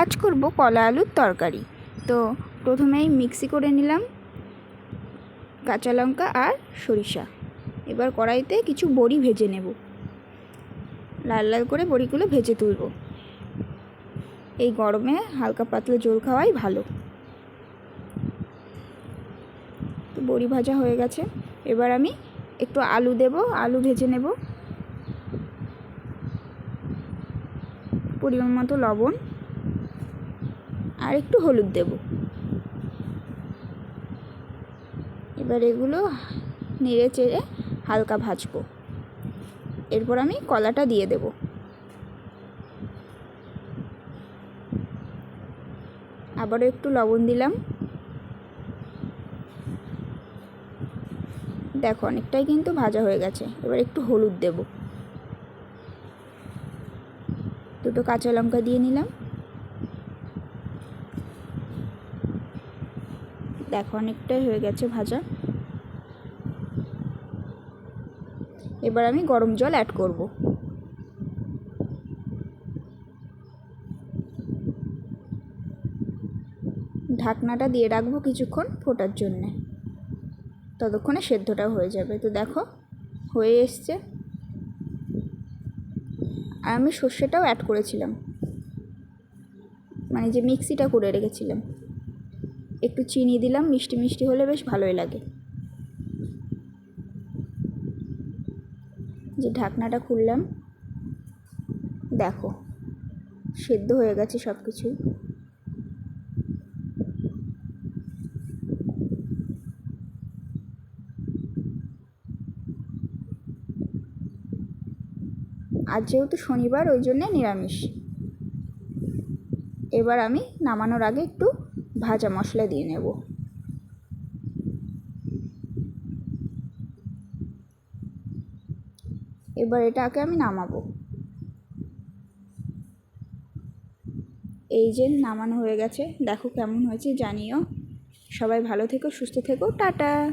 আজ করব কলা আলুর তরকারি। তো প্রথমেই মিক্সি করে নিলাম কাঁচা লঙ্কা আর সরিষা। এবার কড়াইতে কিছু বড়ি ভেজে নেব। লাল লাল করে বড়িগুলো ভেজে তুলব। এই গরমে হালকা পাতলা জল খাওয়াই ভালো। তো বড়ি ভাজা হয়ে গেছে। এবার আমি একটু আলু দেব, আলু ভেজে নেব। পরিমাণ মতো লবণ। আর একটু হলুদ দেব। এবার এগুলো নেড়ে চেড়ে হালকা ভাজবো। এরপর আমি কলাটা দিয়ে দেব। আবারও একটু লবণ দিলাম। দেখো, অনেকটাই কিন্তু ভাজা হয়ে গেছে। এবার একটু হলুদ দেব। দুটো কাঁচা লঙ্কা দিয়ে নিলাম। দেখো, অনেকটাই হয়ে গেছে ভাজা। এবার আমি গরম জল অ্যাড করব। ঢাকনাটা দিয়ে রাখব কিছুক্ষণ ফোটার জন্যে। ততক্ষণে সেদ্ধটা হয়ে যাবে। তো দেখো, হয়ে এসছে। আর আমি সর্ষেটাও অ্যাড করেছিলাম। মানে যে মিক্সিটা করে রেখেছিলাম। একটু চিনি দিলাম, মিষ্টি মিষ্টি হলে বেশ ভালোই লাগে। যে ঢাকনাটা খুললাম, দেখো, সেদ্ধ হয়ে গেছে সব কিছু আজ যেহেতু শনিবার, ওই জন্যে নিরামিষ। এবার আমি নামানোর আগে একটু ভাজা মশলা দিয়ে নেব। এবার এটাকে আমি নামাবো। এই যে নামানো হয়ে গেছে, দেখো কেমন হয়েছে, জানিও। সবাই ভালো থেকো, সুস্থ থেকো, টাটা।